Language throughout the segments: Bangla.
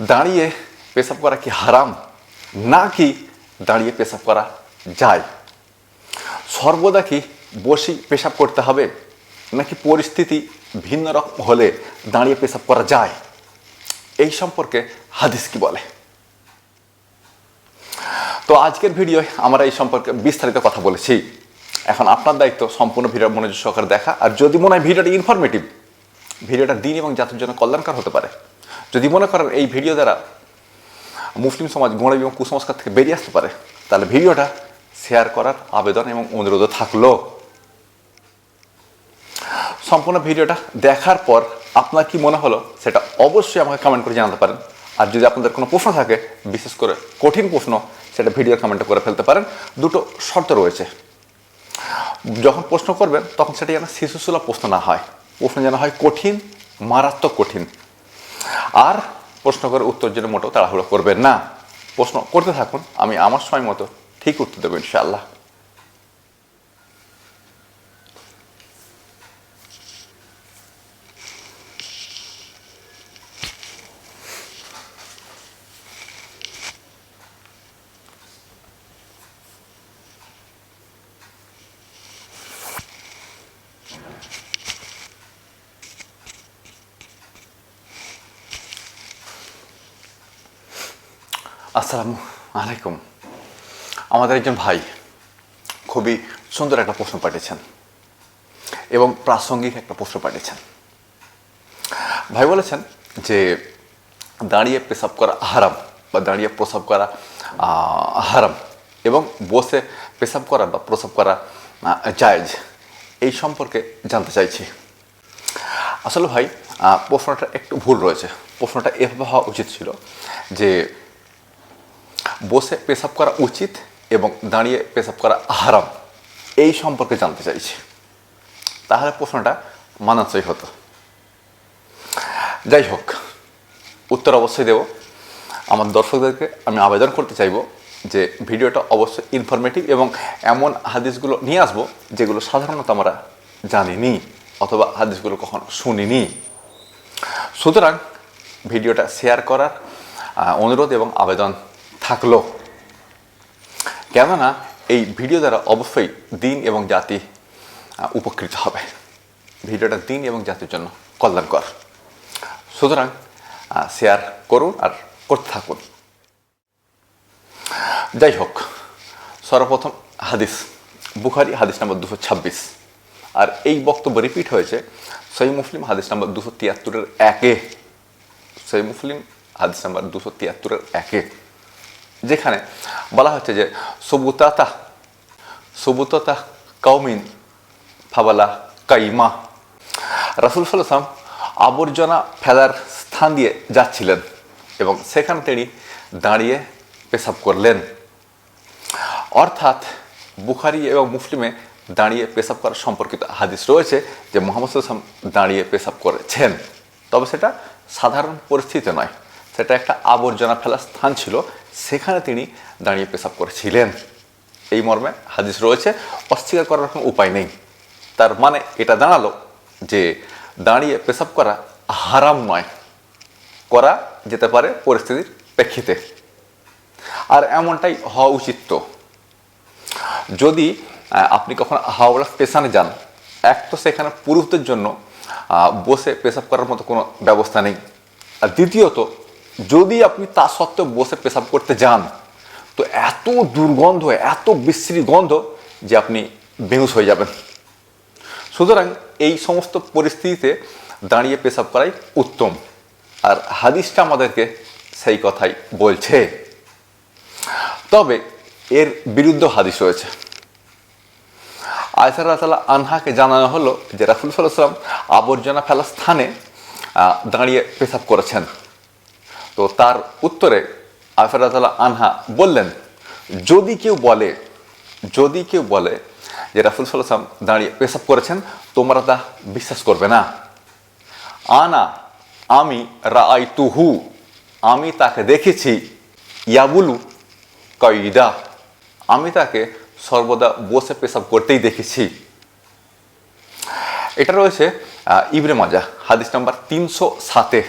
দাঁড়িয়ে পেশাব করা কি হারাম? নাকি দাঁড়িয়ে পেশাব করা যায়? সর্বদা কি বসি পেশাব করতে হবে? নাকি পরিস্থিতি ভিন্ন রকম হলে দাঁড়িয়ে পেশাব করা যায়? এই সম্পর্কে হাদিস কি বলে? তো আজকের ভিডিওয় আমরা এই সম্পর্কে বিস্তারিত কথা বলেছি। এখন আপনার দায়িত্ব সম্পূর্ণ ভিডিও মনোযোগ সহকারে দেখা। আর যদি মনে হয় ভিডিওটা ইনফরমেটিভ ভিডিওটা দিন এবং জাতির জন্য কল্যাণকর হতে পারে। যদি মনে করেন এই ভিডিও দ্বারা মুসলিম সমাজ গোড়া এবং কুসংস্কার থেকে বেরিয়ে আসতে পারে, তাহলে ভিডিওটা শেয়ার করার আবেদন এবং অনুরোধ থাকল। সম্পূর্ণ ভিডিওটা দেখার পর আপনার কি মনে হলো সেটা অবশ্যই আমাকে কমেন্ট করে জানাতে পারেন। আর যদি আপনাদের কোনো প্রশ্ন থাকে, বিশেষ করে কঠিন প্রশ্ন, সেটা ভিডিওর কমেন্টে করে ফেলতে পারেন। দুটো শর্ত রয়েছে। যখন প্রশ্ন করবেন, তখন সেটা যেন শিশুসুলভ প্রশ্ন না হয়। প্রশ্ন যেন হয় কঠিন, মারাত্মক কঠিন। আর প্রশ্ন করে উত্তর যেন মোটেও তাড়াহুড়ো করবেন না। প্রশ্ন করতে থাকুন, আমি আমার সময় মতো ঠিক উত্তর দেবো ইনশাআল্লাহ। আসসালামু আলাইকুম। আমাদের একজন ভাই খুবই সুন্দর একটা প্রশ্ন পাঠিয়েছেন এবং প্রাসঙ্গিক একটা প্রশ্ন পাঠিয়েছেন। ভাই বলেছেন যে দাঁড়িয়ে পেশাব করা হারাম বা দাঁড়িয়ে প্রসাব করা হারাম এবং বসে পেশাব করা বা প্রসাব করা জায়েজ এই সম্পর্কে জানতে চাইছি। আসলে ভাই প্রশ্নটা একটু ভুল রয়েছে। প্রশ্নটা এভাবে হওয়া উচিত ছিল যে বসে পেশাব করা উচিত এবং দাঁড়িয়ে পেশাব করা হারাম। এই সম্পর্কে জানতে চাইছি। তাহলে প্রশ্নটা মানানসই হতো। যাই হোক, উত্তর অবশ্যই দেব। আমার দর্শকদেরকে আমি আবেদন করতে চাইব যে ভিডিওটা অবশ্যই ইনফরমেটিভ এবং এমন হাদিসগুলো নিয়ে আসব যেগুলো সাধারণত আমরা জানিনি অথবা হাদিসগুলো কখনো শুনিনি। সুতরাং ভিডিওটা শেয়ার করার অনুরোধ এবং আবেদন থাকল। কেননা এই ভিডিও দ্বারা অবশ্যই দিন এবং জাতি উপকৃত হবে। ভিডিওটা দিন এবং জাতির জন্য কল্যাণকর। সুতরাং শেয়ার করুন আর করতে থাকুন। যাই হোক, সর্বপ্রথম হাদিস, বুখারি হাদিস নাম্বার দুশো ছাব্বিশ। আর এই বক্তব্য রিপিট হয়েছে সই মুসলিম হাদিস নাম্বার দুশো তিয়াত্তরের একে। সই মুসলিম হাদিস নাম্বার দুশো তিয়াত্তরের একে। যেখানে বলা হচ্ছে যে, সবুতাতা, সবুততা কাউমিন ফাবালা কাইমা। রাসুল সাল্লাম আবর্জনা ফেলার স্থান দিয়ে যাচ্ছিলেন এবং সেখান তিনি দাঁড়িয়ে পেশাব করলেন। অর্থাৎ বুখারি এবং মুসলিমে দাঁড়িয়ে পেশাব করা সম্পর্কিত হাদিস রয়েছে যে মোহাম্মদ সাল্লাম দাঁড়িয়ে পেশাব করেছেন। তবে সেটা সাধারণ পরিস্থিতি নয়। সেটা একটা আবর্জনা ফেলার স্থান ছিল। সেখানে তিনি দাঁড়িয়ে পেশাব করেছিলেন। এই মর্মে হাদিস রয়েছে, অস্বীকার করার কোনো উপায় নেই। তার মানে এটা দাঁড়াল যে দাঁড়িয়ে পেশাব করা হারাম নয়, করা যেতে পারে পরিস্থিতির প্রেক্ষিতে। আর এমনটাই হওয়া উচিত তো। যদি আপনি কখনো হাওড়া স্টেশনে যান, এক তো সেখানে পুরুষদের জন্য বসে পেশাব করার মতো কোনো ব্যবস্থা নেই। আর দ্বিতীয়ত যদি আপনি তা সত্ত্বেও বসে পেশাব করতে যান, তো এত দুর্গন্ধ, এত বিশ্রী গন্ধ যে আপনি বেহুশ হয়ে যাবেন। সুতরাং এই সমস্ত পরিস্থিতিতে দাঁড়িয়ে পেশাব করাই উত্তম। আর হাদিসটা আমাদেরকে সেই কথাই বলছে। তবে এর বিরুদ্ধ হাদিস রয়েছে। আয়সার তালা আনহাকে জানানো হলো যে রাসুল সাল্লাম আবর্জনা ফেলার স্থানে দাঁড়িয়ে পেশাব করেছেন। তো তার উত্তরে আয়সার আনহা বললেন, যদি কেউ বলে, যদি কেউ বলে যে রাসুল সাল্লাম দাঁড়িয়ে পেশাব করেছেন, তোমরা তা বিশ্বাস করবে না। আনা, আমি রাই তুহু আমি তাকে দেখেছি, ইয়াবুলু কয়দা আমি তাকে সর্বদা বসে পেশাব করতেই দেখেছি। এটা রয়েছে ইবরে মাজা হাদিস নাম্বার তিনশো সাতে।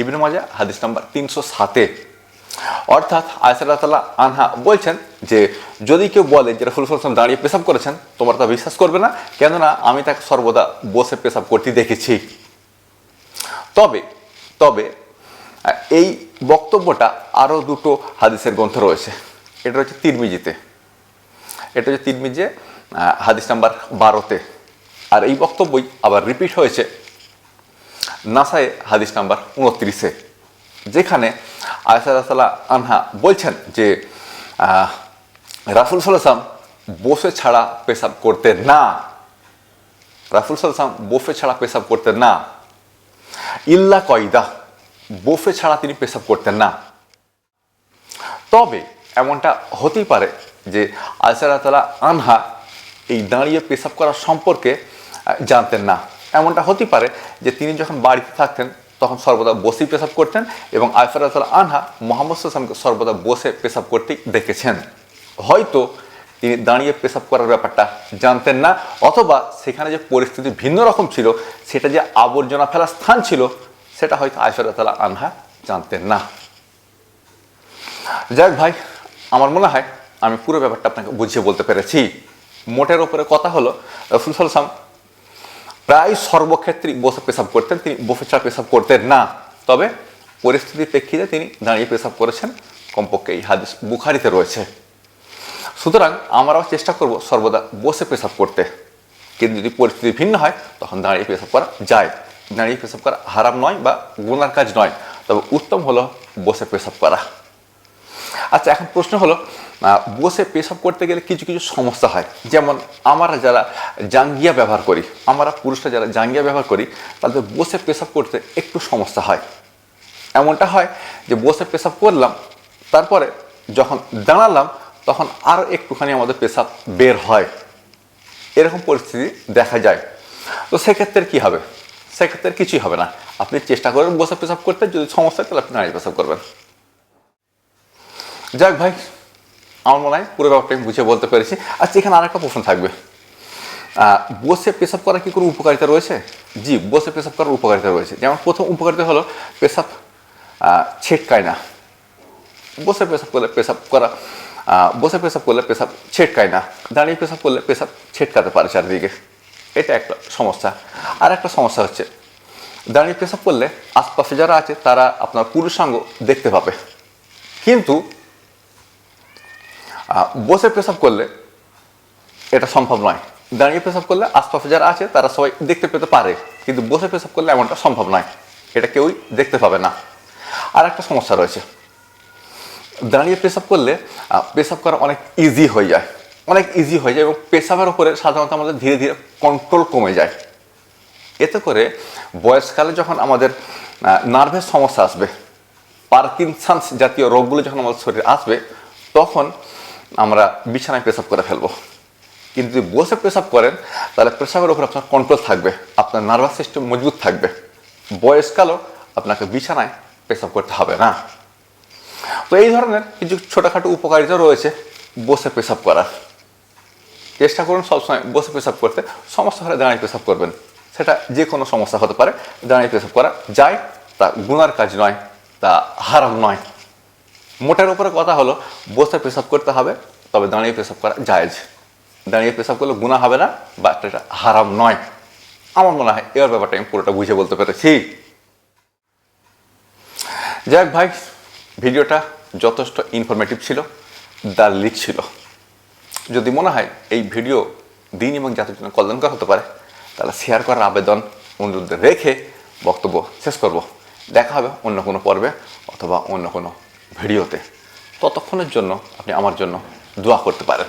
ইবনে মাজা হাদিস নাম্বার তিনশো সাতে। অর্থাৎ আয়সাল্লাহ আনহা বলছেন যে, যদি কেউ বলে যে রসুল সাল্লাম দাঁড়িয়ে পেশাব করেছেন, তোমরা তা বিশ্বাস করবে না, কেননা আমি তাকে সর্বদা বসে পেশাব করতে দেখেছি। তবে তবে, এই বক্তব্যটা আরও দুটো হাদিসের গ্রন্থ রয়েছে। এটা হচ্ছে তিরমিজিতে। এটা হচ্ছে তিরমিজে হাদিস নাম্বার বারোতে। আর এই বক্তব্যই আবার রিপিট হয়েছে নাসায়ে হাদিস নাম্বার উনত্রিশে, যেখানে আয়সাল্লাহ আনহা বলছেন যে রাসুল সাল্লাম বসে ছাড়া পেশাব করতেন না। রাসুল সাল্লাম বসে ছাড়া পেশাব করতেন না। ইল্লা কয়দা বোফে ছাড়া তিনি পেশাব করতেন না। তবে এমনটা হতেই পারে যে আলসারাতলা আনহা এই দাঁড়িয়ে পেশাব করা সম্পর্কে জানতেন না। এমনটা হতে পারে যে তিনি যখন বাড়িতে থাকতেন, তখন সর্বদা বসেই পেশাব করতেন এবং আলসারাতলা আনহা মোহাম্মদ সাল্লামকে সর্বদা বসে পেশাব করতেই দেখেছেন। হয়তো তিনি দাঁড়িয়ে পেশাব করার ব্যাপারটা জানতেন না, অথবা সেখানে যে পরিস্থিতি ভিন্ন রকম ছিল, সেটা যে আবর্জনা ফেলার স্থান ছিল, সেটা হয়তো আয়সরাতলা আনহা জানতেন না। যাক ভাই, আমার মনে হয় আমি পুরো ব্যাপারটা আপনাকে বুঝিয়ে বলতে পেরেছি। মোটের ওপরে কথা হলো, রসুল সাল্লাম প্রায় সর্বক্ষেত্রেই বসে পেশাব করতেন, তিনি বসে ছাড়া পেশাব করতেন না। তবে পরিস্থিতির প্রেক্ষিতে তিনি দাঁড়িয়ে পেশাব করেছেন কমপক্ষে এই হাদিস বুখারিতে রয়েছে। সুতরাং আমরাও চেষ্টা করব সর্বদা বসে পেশাব করতে। কিন্তু যদি পরিস্থিতি ভিন্ন হয়, তখন দাঁড়িয়ে পেশাব করা যায়। দাঁড়িয়ে পেশাব করা হারাম নয় বা গুনার কাজ নয়। তবে উত্তম হলো বসে পেশাব করা। আচ্ছা এখন প্রশ্ন হলো বসে পেশাব করতে গেলে কিছু কিছু সমস্যা হয়। যেমন আমরা যারা জাঙ্গিয়া ব্যবহার করি, আমরা পুরুষরা যারা জাঙ্গিয়া ব্যবহার করি, তাদের বসে পেশাব করতে একটু সমস্যা হয়। এমনটা হয় যে বসে পেশাব করলাম, তারপরে যখন দাঁড়ালাম, তখন আরও একটুখানি আমাদের পেশাব বের হয়। এরকম পরিস্থিতি দেখা যায়। তো সেক্ষেত্রে কি হবে? সেক্ষেত্রে কিছুই হবে না। আপনি চেষ্টা করবেন বসে পেশাব করতে, যদি সমস্যা হয় তাহলে আপনি দাঁড়িয়ে পেশাব করবেন। যাক ভাই, আমার মনে হয় পুরো ব্যাপারটা আমি বুঝিয়ে বলতে পেরেছি। আচ্ছা এখানে আরেকটা প্রশ্ন থাকবে। বসে পেশাব করার কি কোনো উপকারিতা রয়েছে? জি, বসে পেশাব করার উপকারিতা রয়েছে। যেমন প্রথম উপকারিতা হলো পেশাব ছেটকায় না। বসে পেশাব করলে পেশাব করা বসে পেশাব করলে পেশাব ছেটকায় না। দাঁড়িয়ে পেশাব করলে পেশাব ছেটকাতে পারে চারিদিকে। এটা একটা সমস্যা। আর একটা সমস্যা হচ্ছে, দাঁড়িয়ে পেশাব করলে আশপাশে যারা আছে তারা আপনার পুরুষাঙ্গ দেখতে পাবে। কিন্তু বসে পেশাব করলে এটা সম্ভব নয়। দাঁড়িয়ে পেশাব করলে আশপাশে যারা আছে, তারা সবাই দেখতে পেতে পারে, কিন্তু বসে পেশাব করলে এমনটা সম্ভব নয়। এটা কেউই দেখতে পাবে না। আর একটা সমস্যা রয়েছে। দাঁড়িয়ে পেশাব করলে পেশাব করা অনেক ইজি হয়ে যায়। অনেক ইজি হয়ে যায় এবং পেশাবের উপরে সাধারণত আমাদের ধীরে ধীরে কন্ট্রোল কমে যায়। এতে করে বয়সকালে যখন আমাদের নার্ভের সমস্যা আসবে পার্কিনসান্স জাতীয় রোগগুলো যখন আমাদের শরীরে আসবে, তখন আমরা বিছানায় পেশাব করে ফেলব। কিন্তু যদি বসে পেশাব করেন, তাহলে পেশাবের উপর আপনার কন্ট্রোল থাকবে, আপনার নার্ভাস সিস্টেম মজবুত থাকবে। বয়সকালও আপনাকে বিছানায় পেশাব করতে হবে না। তো এই ধরনের কিছু ছোটোখাটো উপকারিতা রয়েছে বসে পেশাব করার। চেষ্টা করুন সবসময় বসে পেশাব করতে। সমস্যা হলে দাঁড়িয়ে পেশাব করবেন। সেটা যে কোনো সমস্যা হতে পারে, দাঁড়িয়ে পেশাব করা। যায় তা গুনার কাজ নয়, তা হারাম নয়। মোটের উপরে কথা হলো, বসে পেশাব করতে হবে, তবে দাঁড়িয়ে পেশাব করা জায়েজ। দাঁড়িয়ে পেশাব করলে গুণা হবে না, বা এটা হারাম নয়। আমার মনে হয় এবার ব্যাপারটা আমি পুরোটা বুঝে বলতে পেরেছি। যাক ভাই, ভিডিওটা যথেষ্ট ইনফরমেটিভ ছিল দ্য লিক ছিল। যদি মনে হয় এই ভিডিও দিন এবং জাতির জন্য কল্যাণকর হতে পারে, তাহলে শেয়ার করার আবেদন, অনুরোধ রেখে বক্তব্য শেষ করব। দেখা হবে অন্য কোনো পর্বে, অথবা অন্য কোনো ভিডিওতে ততক্ষণের জন্য আপনি আমার জন্য দোয়া করতে পারেন।